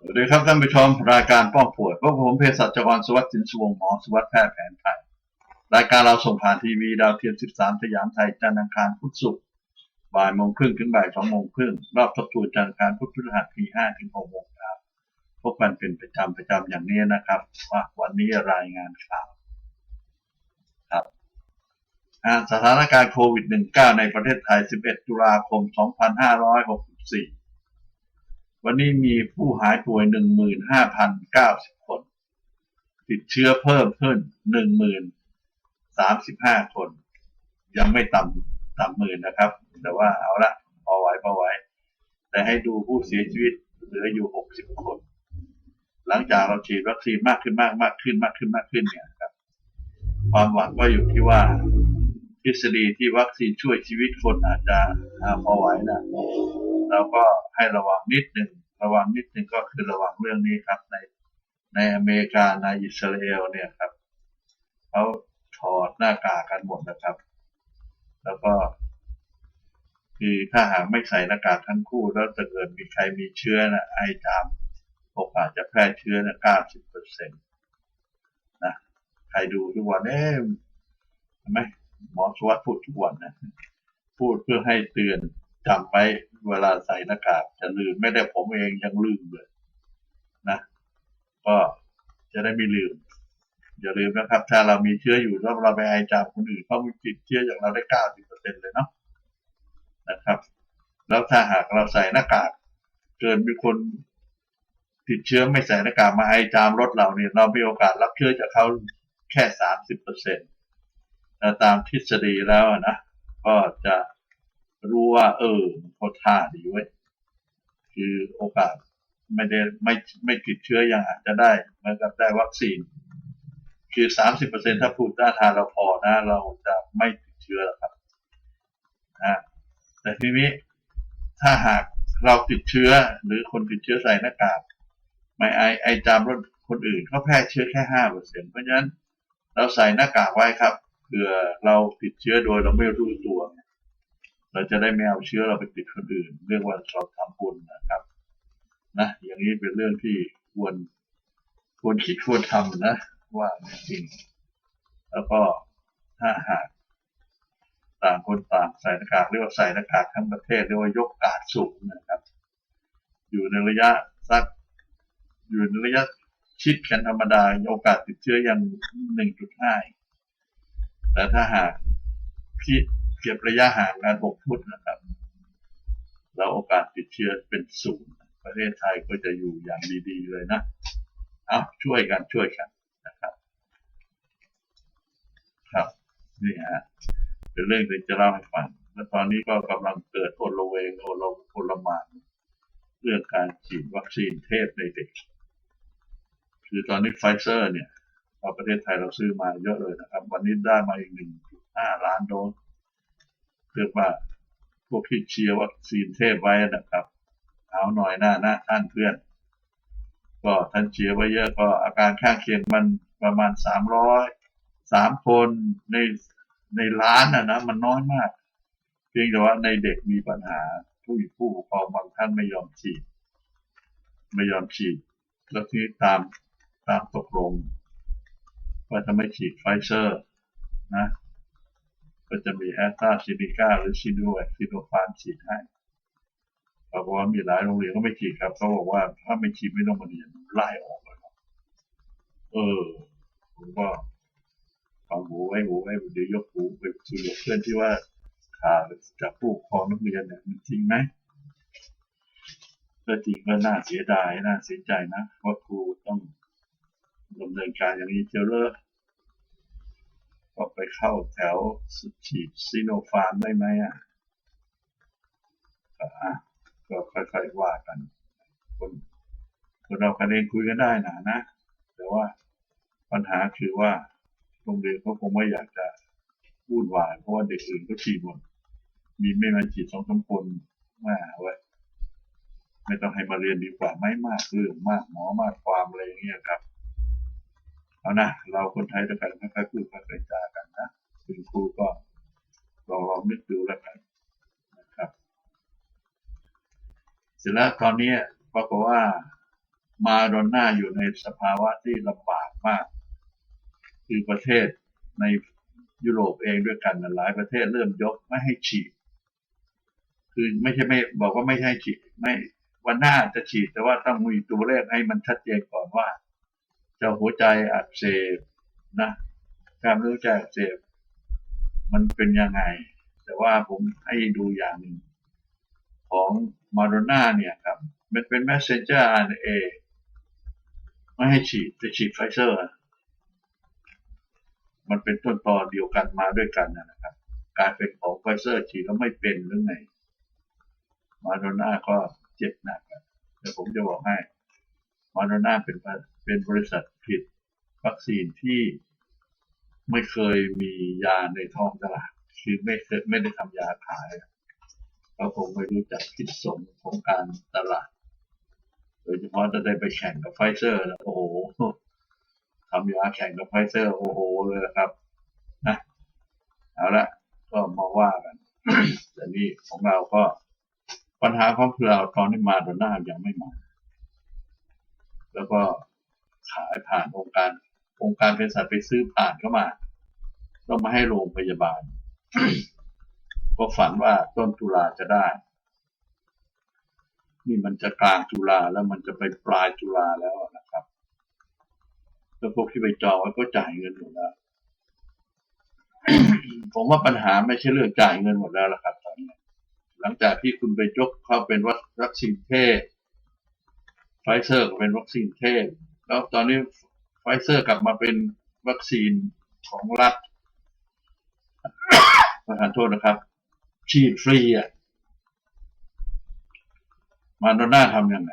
สวัสดีครับท่านผู้ชมรายการป้องปวยพวกผมเภสัชกรสวัสดิ์สินสวงหมอสวัสดิ์แพทย์แผนไทยรายการเราส่งผ่านทีวีดาวเทียม 13 สยามไทยจันทร์อังคารพุธศุกร์บ่ายโมงครึ่งถึงบ่ายสองโมงครึ่งรอบทบทวนจันทร์อังคารพุธพฤหัสที่5ถึง6โมงเช้าพบกันเป็นประจำประจำอย่างนี้นะครับว่าวันนี้รายงานข่าวครับสถานการณ์โควิด -19 ในประเทศไทย 11 ตุลาคม 2564 วันนี้มีผู้หายป่วย 15,090 คน ติดเชื้อเพิ่มขึ้น 10,035 คน ยังไม่ต่ำต่ำหมื่นนะครับ แต่ว่าเอาละพอไหวพอไหว แต่ให้ดูผู้เสียชีวิตเหลืออยู่ 60 คน หลังจากเราฉีดวัคซีนมากขึ้นมากมากขึ้นมากขึ้นมากขึ้นเนี่ยครับ ความหวังก็อยู่ที่ว่าทฤษฎีที่วัคซีนช่วยชีวิตคนอาจจะพอไหวนะ เราก็ให้ระวังนิดหนึ่งระวังนิดหนึ่งก็คือระวังเรื่องนี้ครับ ในในอเมริกาในอิสราเอลเนี่ยครับเขาถอดหน้ากากกันหมดนะครับ แล้วก็ คือถ้าหากไม่ใส่หน้ากากทั้งคู่ แล้วจะเกิดมีใครมีเชื้อนะไอจามโอกาสจะแพร่เชื้อนะเก้าสิบเปอร์เซ็นต์นะใครดูทุกวันเอ๊ะทำไมหมอชวัตพูดทุกวันนะพูดเพื่อให้เตือน จำไว้เวลาใส่หน้ากากจะลืมไม่ได้ผมเองยังลืมเลยนะก็จะได้ไม่ลืม อย่าลืมนะครับ ถ้าเรามีเชื้ออยู่แล้วเราไปไอจามคนอื่นเขามีติดเชื้อจากเราได้เก้าสิบเปอร์เซ็นเลยเนาะนะครับ แล้วถ้าหากเราใส่หน้ากากเกิดมีคนติดเชื้อไม่ใส่หน้ากากมาไอจามรถเราเนี่ยเรามีโอกาสรับเชื้อจากเขาแค่สามสิบเปอร์เซ็นต์แต่ตามทฤษฎีแล้วนะ ก็จะ รู้ว่า เออเขาท่าดีเว้ยคือโอกาสไม่ได้ไม่ไม่ติดเชื้อยังอาจจะได้เหมือนกับได้วัคซีน คือสามสิบเปอร์เซ็นถ้าภูมิต้านทานเราพอนะ เราจะไม่ติดเชื้อแล้วครับนะแต่ทีนี้ถ้าหากเราติดเชื้อหรือคนติดเชื้อใส่หน้ากากไม่ไอไอจามรถคนอื่นเขาแพร่เชื้อแค่ห้าเปอร์เซ็นเพราะฉะนั้นเราใส่หน้ากากไว้ครับเผื่อเราติดเชื้อโดยเราไม่รู้ตัว เราจะได้ไม่เอาเชื้อเราไปติดคนอื่น เรียกว่าเราทำบุญนะครับ นะอย่างนี้เป็นเรื่องที่ควรควรคิดควรทำนะ ว่าจริง แล้วก็ถ้าหากต่างคนต่างใส่หน้ากากเรียกว่าใส่หน้ากากทั้งประเทศเรียกว่ายกกาดสูงนะครับ อยู่ในระยะสักอยู่ในระยะชิดกันธรรมดาโอกาสติดเชื้อยังหนึ่งจุดห้าแต่ถ้าหากคิด ก็บระยะห่างกันหกฟุตนะครับ แล้วโอกาสติดเชื้อเป็นศูนย์ประเทศไทยก็จะอยู่อย่างดีๆเลยนะเอาช่วยกันช่วยกันนะครับ ครับนี่ฮะเป็นเรื่องที่จะเล่าให้ฟังและตอนนี้ก็กำลังเกิดโอลเวงโอลโอลมานเรื่องการฉีดวัคซีนเทพในเด็ก คือตอนนี้ไฟเซอร์เนี่ยเราประเทศไทยเราซื้อมาเยอะเลยนะครับ วันนี้ได้มาอีกหนึ่งห้าล้านโดส เรียกว่าพวกที่เชียร์วัคซีนเทพไว้นะครับ เอาหน่อยหน้าหน้าท่านเพื่อน ก็ท่านเชียร์ไว้เยอะก็อาการข้างเคียงมันประมาณสามร้อยสามคนในในล้านนะนะมันน้อยมาก เพียงแต่ว่าในเด็กมีปัญหาผู้ผู้ปกครองบางท่านไม่ยอมฉีดไม่ยอมฉีดแล้วที่ตามตามตกลงว่าจะไม่ฉีดไฟเซอร์นะ ก็จะมีแอสตราซินิกาหรือซิโนแวคซิโนฟานฉีดให้ปรากฏว่ามีหลายโรงเรียนก็ไม่ฉีดครับเขาบอกว่าถ้าไม่ฉีดไม่ต้องมาเรียนไล่ออกเลยครับเออผมก็ฟังหูไว้หูไว้เดี๋ยวยกหูไปคุยกับเพื่อนที่ว่าข่าวจากผู้ปกครองนักเรียนเนี่ยมันจริงไหมก็จริงก็น่าเสียดายน่าเสียใจนะว่าครูต้องดำเนินการอย่างนี้เจอเลอ ก็ไปเข้าแถวฉีดซีโนฟาร์มได้ไหมอะก็อะก็ค่อยๆว่ากันคนคนเรากันเองคุยกันได้นะนะ แต่ว่าปัญหาคือว่าโรงเรียนเขาคงไม่อยากจะวุ่นวายเพราะว่าเด็กอื่นก็ฉีดหมดมีไม่มาฉีดสองสามคนมาไว้ไม่ต้องให้มาเรียนดีกว่าไม่มากเรื่องมากหมอมากความอะไรอย่างเงี้ยครับ เอานะเราคนไทยด้วยกันค่อยๆพูดค่อยๆจากันนะคุณครูก็ลองลองนึกดูแล้วกันนะครับ เสร็จแล้วตอนนี้ปรากฏว่ามาโดนน้าอยู่ในสภาวะที่ลำบากมาก คือประเทศในยุโรปเองด้วยกันหลายประเทศเริ่มยกไม่ให้ฉีด คือไม่ใช่ไม่บอกว่าไม่ให้ฉีดไม่วันหน้าจะฉีดแต่ว่าต้องมีตัวเลขให้มันชัดเจนก่อนว่า จะหัวใจอักเสบนะการรู้ใจอักเสบมันเป็นยังไง แต่ว่าผมให้ดูอย่างหนึ่งของมาโดน่าเนี่ยครับมันเป็น messenger RNA ไม่ให้ฉีดจะฉีดไฟเซอร์ มันเป็นต้นตอเดียวกันมาด้วยกันนะครับกลายเป็นของไฟเซอร์ฉีดแล้วไม่เป็นหรือไงมาโดน่าก็เจ็บหนักแต่ผมจะบอกให้มาโดน่าเป็น เป็นบริษัทผลิตวัคซีนที่ไม่เคยมียาในท้องตลาด คือไม่เคยไม่ได้ทำยาขายเราคงไม่รู้จักพิษสงของการตลาด โดยเฉพาะจะได้ไปแข่งกับไฟเซอร์แล้วโอ้โหทำยาแข่งกับไฟเซอร์โอ้โหเลยนะครับนะเอาละก็มาว่ากันแต่นี่ของเราก็ปัญหาของเราตอนนี้มาโดนหน้ายังไม่มา แล้วก็ ขายผ่านองค์การองค์การเภสัชไปซื้อผ่านเข้ามาต้องมาให้โรงพยาบาล ก็ฝันว่าต้นตุลาจะได้ นี่มันจะกลางตุลาแล้วมันจะไปปลายตุลาแล้วนะครับ แล้วพวกที่ไปจองก็จ่ายเงินหมดแล้วผมว่าปัญหาไม่ใช่เรื่องจ่ายเงินหมดแล้วละครับตอนนี้หลังจากที่คุณไปยกเข้าเป็นวัคซีนเทศไฟเซอร์ก็เป็นวัคซีนเทศ แล้วตอนนี้ไฟเซอร์กลับมาเป็นวัคซีนของรัฐประทานโทษนะครับ ฉีดฟรีอะ มาโดน่าทำยังไง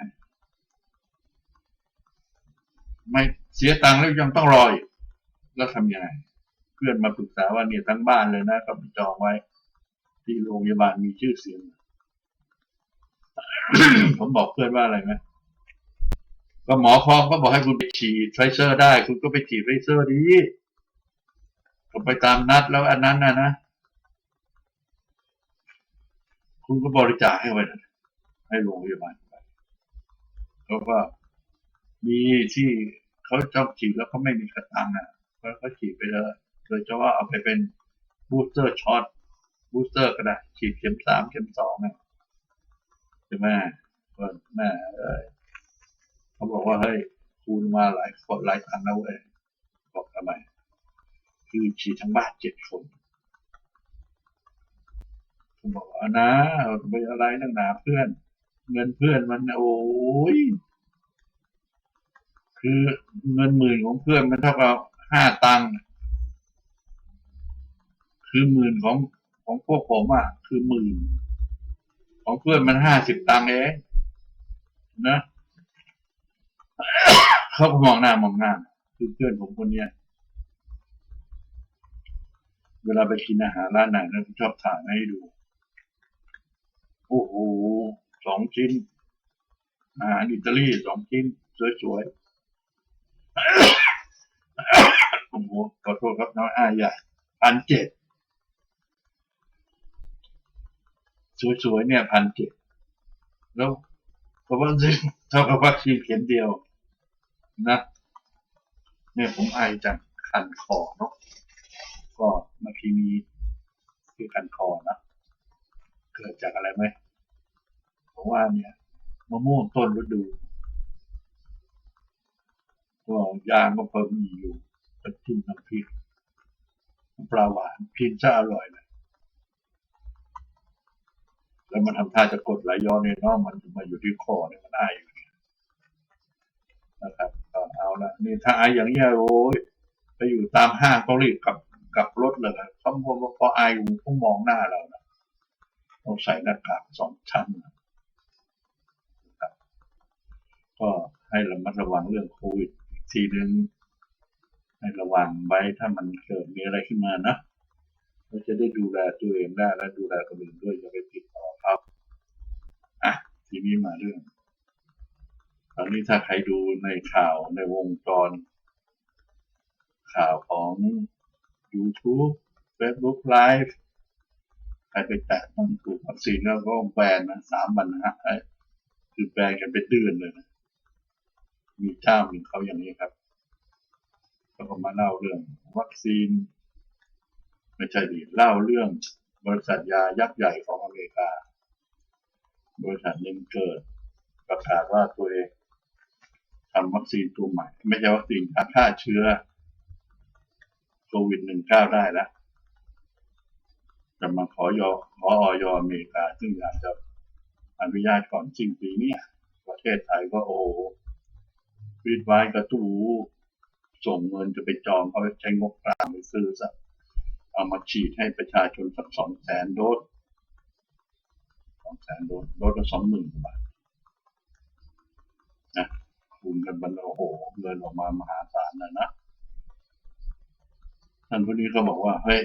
ไม่เสียตังค์แล้วยังต้องรออีกแล้วทำยังไง เพื่อนมาปรึกษาว่าเนี่ยทั้งบ้านเลยนะก็ไปจองไว้ ที่โรงพยาบาลมีชื่อเสียง ผมบอกเพื่อนว่าอะไรไหม ก็หมอคองก็บอกให้คุณไปฉีดไฟเซอร์ได้ คุณก็ไปฉีดไฟเซอร์ดีก็ไปตามนัดแล้วอันนั้นนะนะ คุณก็บริจาคให้ไว้นะให้โรงพยาบาลไปเขาก็มีที่เขาจ้องฉีดแล้วเขาไม่มีกระตังอะก็เขาฉีดไปเลยโดยเฉพาเอาไปเป็นบูสเตอร์ช็อตบูสเตอร์ก็ได้ฉีดเข็มสามเข็มสองอะใช่ไหมก็แม่เอ้ย เขาบอกว่าเฮ้ยคูณมาหลายคนหลายตังแล้วเว้ยบอกทำไมคือฉีดทั้งบ้านเจ็ดคนผมบอกว่านะไปอะไรนักหนาเพื่อน เงินเพื่อนมันโอ้ยคือเงินหมื่นของเพื่อนมันเท่ากับห้าตังค์คือหมื่นของของพวกผมอะคือหมื่นของเพื่อนมันห้าสิบตังค์เองนะ เขาก็มองหน้ามองหน้าคือเพื่อนผมคนเนี้ยเวลาไปกินอาหารร้านไหนนะชอบถ่ายให้ดู โอ้โหสองชิ้น อาหารอิตาลีสองชิ้น สวยๆโอ้โหขอโทษครับน้อยอาใหญ่พันเจ็ดสวยๆเนี่ยพันเจ็ดแล้ว ราะว่าซึ่งเท่ากับวัคซีนเข็มเดียวนะเนี่ยผมไอจากคันคอเนาะก็เมื่อกี้มีคือคันคอนะเกิดจากอะไรไหมผมว่าเนี่ยมะม่วงต้นฤดูก็ยางก็เพิ่มมีอยู่เป็นจิ้มน้ำพริกปลาหวานกินซะอร่อยเลย แล้วมันทำท่าจะกดไหลย้อนเนี่ยเนาะมันมาอยู่ที่คอเนี่ยมันไออยู่นะครับก็เอาละนี่ถ้าไออย่างเงี้ยโอ้ยไปอยู่ตามห้างต้องรีบกลับกลับรถเลยเขาพอพอไออยู่เขามองหน้าเรานะต้องใส่หน้ากากสองชั้นนะครับก็ให้ระมัดระวังเรื่องโควิดอีกทีนึงให้ระวังไว้ถ้ามันเกิดมีอะไรขึ้นมานะ เราจะได้ดูแลตัวเองได้และดูแลคนอื่นด้วยอย่าไปติดต่อเขาอะทีนี้มาเรื่องตอนนี้ถ้าใครดูในข่าวในวงจร ข่าวของ YouTube Facebook Live ใครไปแตะต้องถูกวัคซีนแล้วก็แบนนะสามวันนะฮะคือแบนกันเป็นเดือนเลยนะ มีเจ้าหนึ่งเขาอย่างนี้ครับเขาก็มาเล่าเรื่องวัคซีน ไม่ใช่ดิเล่าเรื่องบริษัทยายักษ์ใหญ่ของอเมริกา บริษัทหนึ่งเกิด ประกาศว่าตัวเองทำวัคซีนตัวใหม่ ไม่ใช่วัคซีนฆ่าเชื้อโควิด -19 ได้แล้วจะมาขอยอขอออยอเมริกา ซึ่งอยากจะอนุญาตก่อนสิ้นปีเนี้ยประเทศไทยก็โอ้วิดไว้กระตูส่งเงินจะไปจองเขาใช้งบกลางไปซื้อสัก เอามาฉีดให้ประชาชนสักสองแสนโดสสองแสนโดสโดสละสองหมื่นบาทนะคูณกันบันโอ้โหเงินออกมามหาศาลนะนะท่านผู้นี้ก็บอกว่าเฮ้ย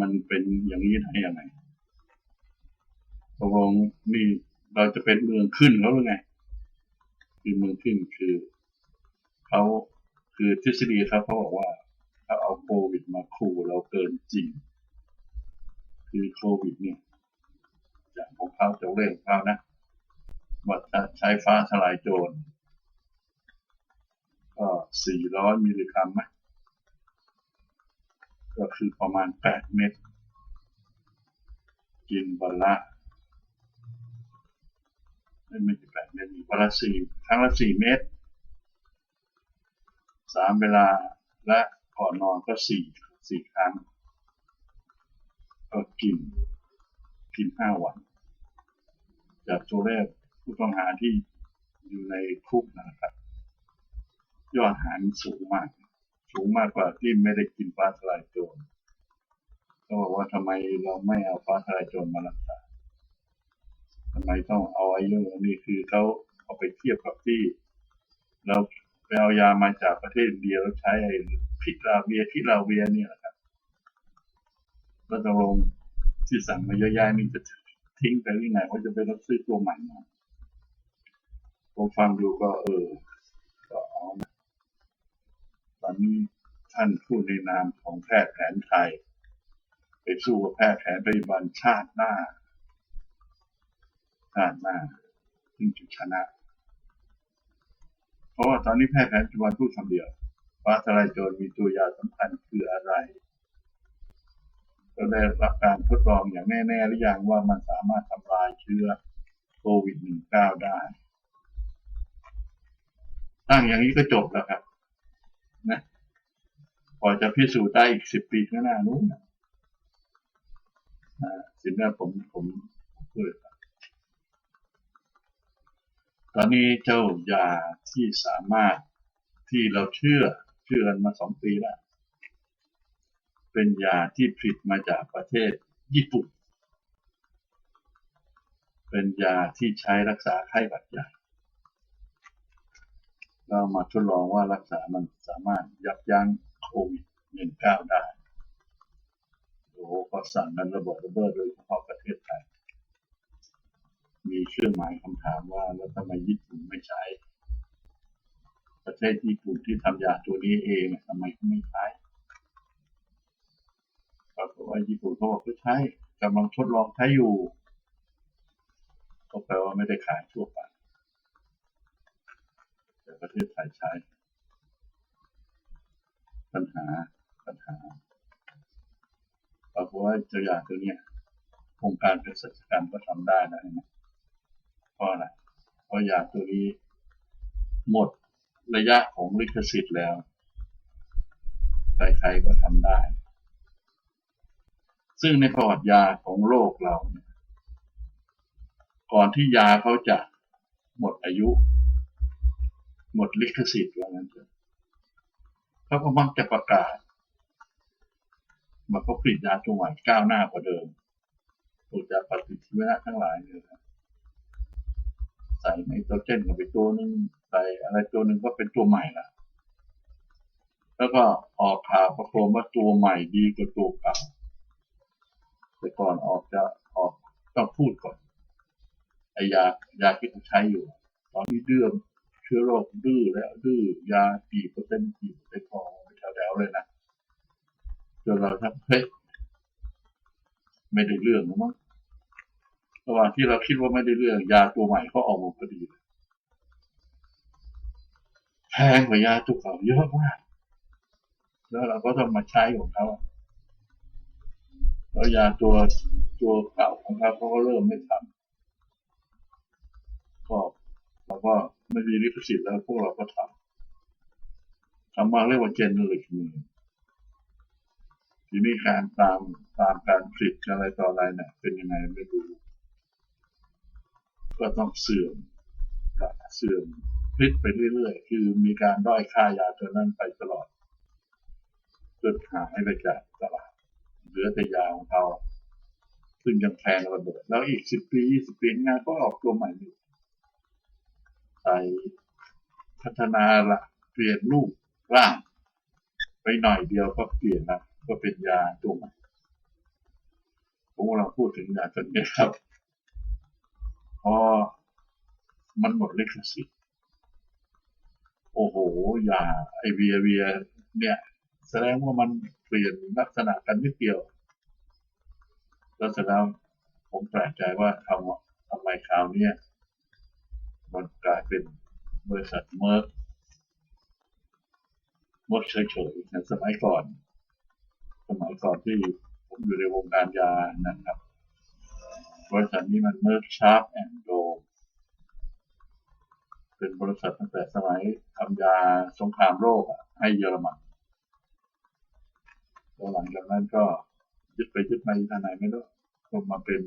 มันเป็นอย่างนี้ได้ยังไงตกลงนี่เราจะเป็นเมืองขึ้นแล้วหรือไง คือเมืองขึ้นคือเขาคือทฤษฎีครับเขาบอกว่า เขาเอาโควิดมาขู่เราเกินจริง คือโควิดเนี่ยจากของเขาจะเรื่องเขานะว่าจะใช้ฟ้าทลายโจรก็ 400 มิลลิกรัมไหมก็คือประมาณ 8 เม็ด กินวันละไม่ไม่ใช่แปดเม็ดอีกวันละสี่ครั้งละสี่เม็ดสามเวลาและ ก่อนนอนก็สี่สี่ครั้งก็กินกินห้าวัน จากตัวเลขผู้ต้องหาที่อยู่ในคุกนะครับ ยอดหารสูงมาก สูงมากกว่าที่ไม่ได้กินฟ้าทลายโจรก็บอกว่าทำไมเราไม่เอาฟ้าทลายโจรมารักษาทำไมต้องเอาไอ้เรื่องนี้คือเขาเอาไปเทียบกับที่ เราไปเอายามาจากประเทศอินเดียแล้วใช้ไอ้ พิลาเวียพิลาเวียเนี่ยแหละครับแล้วตกลงที่สั่งมาเยอะแยะนี่จะทิ้งไปที่ไหนว่าจะไปรับซื้อตัวใหม่มาผมฟังดูก็เออ ก็เอาตอนนี้ท่านพูดในนามของแพทย์แผนไทย ไปสู้กับแพทย์แผนปัจจุบันชาติหน้า ชาติหน้าซึ่งจะชนะ เพราะว่าตอนนี้แพทย์แผนปัจจุบันพูดคำเดียว ฟ้าทลายโจรมีตัวยาสำคัญคืออะไรก็ได้รับการทดลองอย่างแน่ ๆ หรือยังว่ามันสามารถทำลายเชื้อโควิด -19 ได้ ตั้งอย่างนี้ก็จบแล้วครับ นะพอจะพิสูจน์ได้อีกสิบปีข้างหน้านู้นนะอ่าสิ่งนี้ผมผมพูดตอนนี้เจ้ายาที่สามารถที่เราเชื่อ ชื่อกันมาสองปีแล้ว เป็นยาที่ผลิตมาจากประเทศญี่ปุ่น เป็นยาที่ใช้รักษาไข้หวัดใหญ่เรามาทดลองว่ารักษามันสามารถยับยั้งโควิด -19 ได้โอ้โหก็สั่งกันระเบิดระเบ้อโดยเฉพาะประเทศไทย มีเครื่องหมายคำถามว่าแล้วทำไมญี่ปุ่นไม่ใช้ ประเทศญี่ปุ่นที่ทำยาตัวนี้เองทำไมเขาไม่ใช้ปรากฏว่าญี่ปุ่นเขาบอกเขาใช้กำลังทดลองใช้อยู่ ก็แปลว่าไม่ได้ขายทั่วไปแต่ประเทศไทยใช้ ปัญหาปัญหาปรากฏว่าเจ้าอย่างตัวเนี้ยโครงการเป็นสัจกรรมก็ทำได้นะเพราะอะไรเพราะยาตัวนี้หมด ระยะของลิขสิทธิ์แล้ว ใครๆก็ทำได้ ซึ่งในประวัติยาของโลกเราเก่อนที่ยาเขาจะหมดอายุ หมดลิขสิทธิ์ว่างั้นเถอะเขาก็มักจะประกาศมาเขาผลิตยาตัวใหม่ก้าวหน้ากว่าเดิมตัวจะปฏิชีวนะทั้งหลายเนี่ยใส่ไนโตรเจนเข้าไปตัวหนึ่ง ใส่อะไรตัวหนึ่งก็เป็นตัวใหม่ละแล้วก็ออกข่าวประโคมว่าตัวใหม่ดีกว่าตัวเก่าแต่ก่อนออกจะออกต้องพูดก่อนไอยายาที่เขาใช้อยู่ ตอนนี้เดือมเชื้อโรคดื้อแล้วดื้อยากี่เปอร์เซ็นต์กี่เปอร์เซ็นต์พอแถวๆเลยนะจนเราทักเฮ้ยไม่ได้เรื่องแล้วมั้งระหว่างที่เราคิดว่าไม่ได้เรื่องยาตัวใหม่เขาออกมาพอดีเลย งกว่ายาตัวเก่าเยอะมาก แล้วเราก็ต้องมาใช้ของเขาแล้วยาตัวตัวเก่าของเขาเขาก็เริ่มไม่ทำก็เราก็ไม่มีลิขสิทธิ์แล้วพวกเราก็ทำทำมาเรียกว่าเจนเนอเรชมีทีนี้การตามตามการผลิตอะไรต่ออะไรเนี่ยเป็นยังไงไม่รู้ ก็ต้องเสื่อมก็เสื่อม พลิกไปเรื่อยๆ คือมีการด้อยค่ายาตัวนั้นไปตลอดจนหายไปจากตลาดเหลือแต่ยาของเขาซึ่งยังแพงระเบิด แล้วอีกสิบปียี่สิบปีงานก็ออกตัวใหม่อีกใส่พัฒนาละเปลี่ยนรูปร่าง ไปหน่อยเดียวก็เปลี่ยนนะก็เป็นยาตัวใหม่ผมกำลังพูดถึงยาตัวนี้ครับพอมันหมดลิขสิทธิ์ โอ้โหยาไอเวียเวียเนี่ย แสดงว่ามันเปลี่ยนลักษณะกันไม่เกี่ยว แล้วเสร็จแล้วผมแปลกใจว่าทำทำไมคราวนี้มันกลายเป็นบริษัทเมอร์เมอร์เฉยๆในสมัยก่อน สมัยก่อนที่ผมอยู่ในวงการยานะครับ บริษัทนี้มันเมอร์ชาร์ปแอนด์โด เป็นบริษัทตั้งแต่สมัยทำยาสงครามโลกอะให้เยอรมันแล้วหลังจากนั้นก็ยึดไปยึดมาอีกทางไหนไม่รู้ก็มาเป็น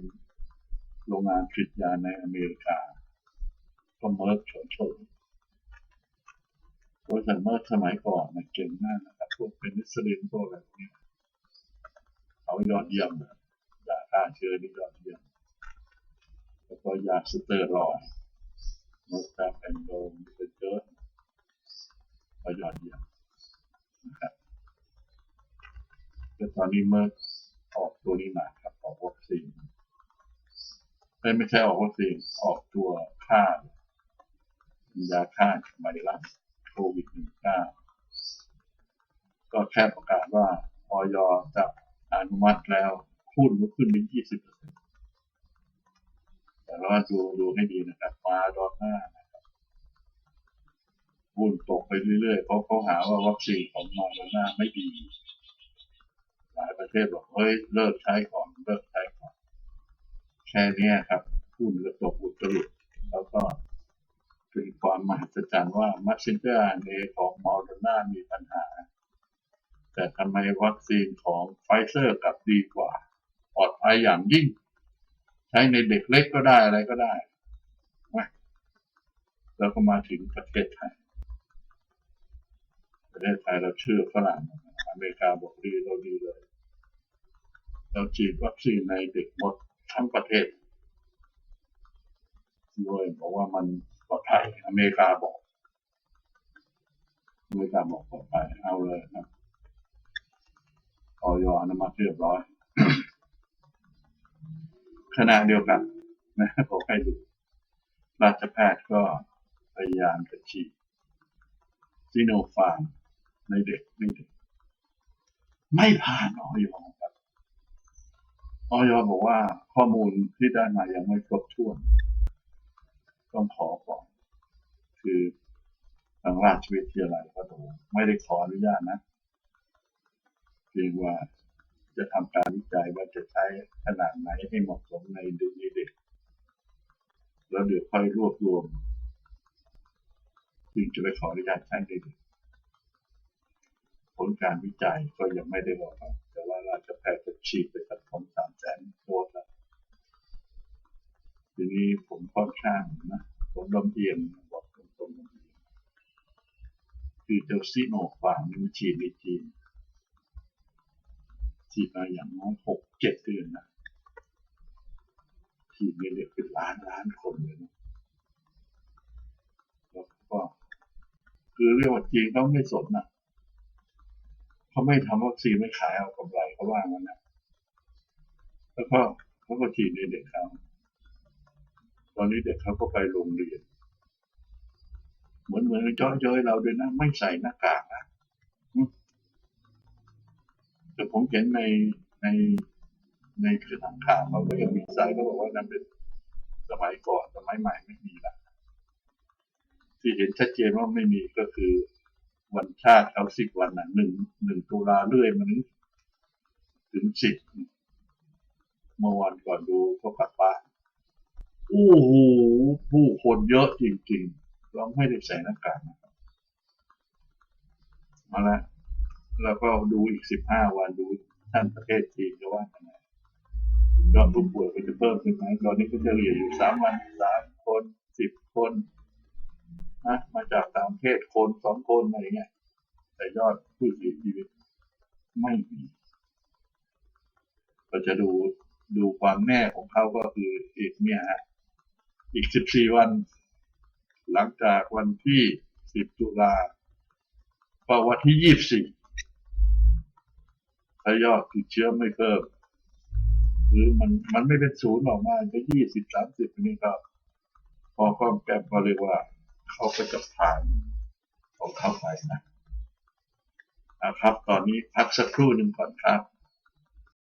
โรงงานผลิตยาในอเมริกาก็เมิร์กเฉยๆบริษัทเมิร์กสมัยก่อนนะเก่งมากนะครับพวกเป็นนิสลินพวกอะไรพวกนี้เขายอดเยี่ยมเลยยาฆ่าเชื้อนี่ยอดเยี่ยมแล้วก็ยาสเตอรอยด์ มดแปแอนโดมเป็นเยอะก็ยอดเยี่ยมนะครับแต่ตอนนี้เมื่อออกตัวนี้มาครับออกวัคซีนไม่ไม่ใช่ออกวัคซีนออกตัวฆ่ายาฆ่าไวรัสโควิด -19 ก็แค่ประกาศว่าออยจะอนุมัติแล้วหุ้นก็ขึ้นเป็น20% แต่ว่าดูดูให้ดีนะครับมาดอลหน้านะครับหุ้นตกไปเรื่อยๆเพราะเขาหาว่าวัคซีนของมาดอลหน้าไม่ดี หลายประเทศบอกเฮ้ยเลิกใช้ก่อนเลิกใช้ก่อนแค่นี้ครับหุ้นก็ตกอุตรุดแล้วก็เป็นความมหัศจรรย์ว่า messenger RNA ของมอร์ดนามีปัญหา แต่ทำไมวัคซีนของไฟเซอร์กลับดีกว่าปลอดภัยอย่างยิ่ง ใช้ในเด็กเล็กก็ได้อะไรก็ได้แล้วก็มาถึงประเทศไทย ประเทศไทยเราเชื่อฝรั่งอเมริกาบอกดีเราดีเลย เราฉีดวัคซีนในเด็กหมดทั้งประเทศโดยบอกว่ามันปลอดภัยอเมริกาบอกอเมริกาบอกปลอดภัยเอาเลยครับออยอนุมัติเรียบร้อย ขณะเดียวกันนะผมให้ดูราชแพทย์ก็พยายามจะฉีดซีโนฟาร์มในเด็กไม่เด็ก ไม่ผ่านออยครับออยบอกว่าข้อมูลที่ได้มายังไม่ครบถ้วน ต้องขอก่อนคือทางราชวิทยาลัยก็ดูไม่ได้ขออนุญาตนะเพียงว่า จะทำการวิจัยว่าจะใช้ขนาดไหนให้เหมาะสมในเด็กๆแล้วเดี๋ยวค่อยรวบรวมจึงจะไปขออนุญาตใช้ในเด็กผลการวิจัยก็ยังไม่ได้บอกครับแต่ว่าราชแพทย์จะฉีดไปสักสองสามแสนโดสแล้วทีนี้ผมค่อนข้างนะผมลำเอียงบอกตรงๆลำเอียงคือเจ้าซีโนฟาร์มนี่มันฉีดในจีน ฉีดมาอย่างน้อยหกเจ็ดเดือนนะฉีดในเด็กเป็นล้านล้านคนเลยนะแล้วก็คือเรียกว่าจีนเขาไม่สนนะเขาไม่ทำวัคซีนไม่ขายเอากำไรเขาว่างั้นนะแล้วก็เขาก็ฉีดในเด็กเขาตอนนี้เด็กเขาก็ไปโรงเรียน เหมือนเหมือนจ้อยเย้ยเราด้วยนะ ไม่ใส่หน้ากากนะ แต่ผมเห็นในในในคือทางข่าวเขาก็ยังมีใส่เขาบอกว่านั่นเป็นสมัยก่อนสมัยใหม่ไม่มีละที่เห็นชัดเจนว่าไม่มีก็คือวันชาติเขาสิบวันนะหนึ่งหนึ่งตุลาเรื่อยมาถึงถึงสิบเมื่อวันก่อนดูก็กลับบ้านโอ้โหผู้คนเยอะจริงๆเราไม่ได้ใส่หน้ากากนะครับมาละ แล้วก็ดูอีกสิบห้าวันดูท่านประเทศจีนจะว่ายังไงยอดผู้ป่วยก็จะเพิ่มขึ้นไหมตอนนี้ก็จะเหลืออยู่สามวันสามคนสิบคนนะมาจากต่างประเทศคนสองคนอะไรเงี้ยแต่ยอดผู้เสียชีวิตไม่มีเราจะดูดูความแน่ของเขาก็คืออีกเนี่ยฮะอีกสิบสี่วัน หลังจากวันที่สิบตุลาก็วันที่ยี่สิบสี่ ถ้ายอดติดเชื้อไม่เพิ่มหรือมันมันไม่เป็นศูนย์ออกมาจะยี่สิบสามสิบนี่ก็ พอข้อมแกมก็เรียกว่า เขาก็จะผ่านของเข้าไปนะนะครับ ตอนนี้พักสักครู่หนึ่งก่อนครับ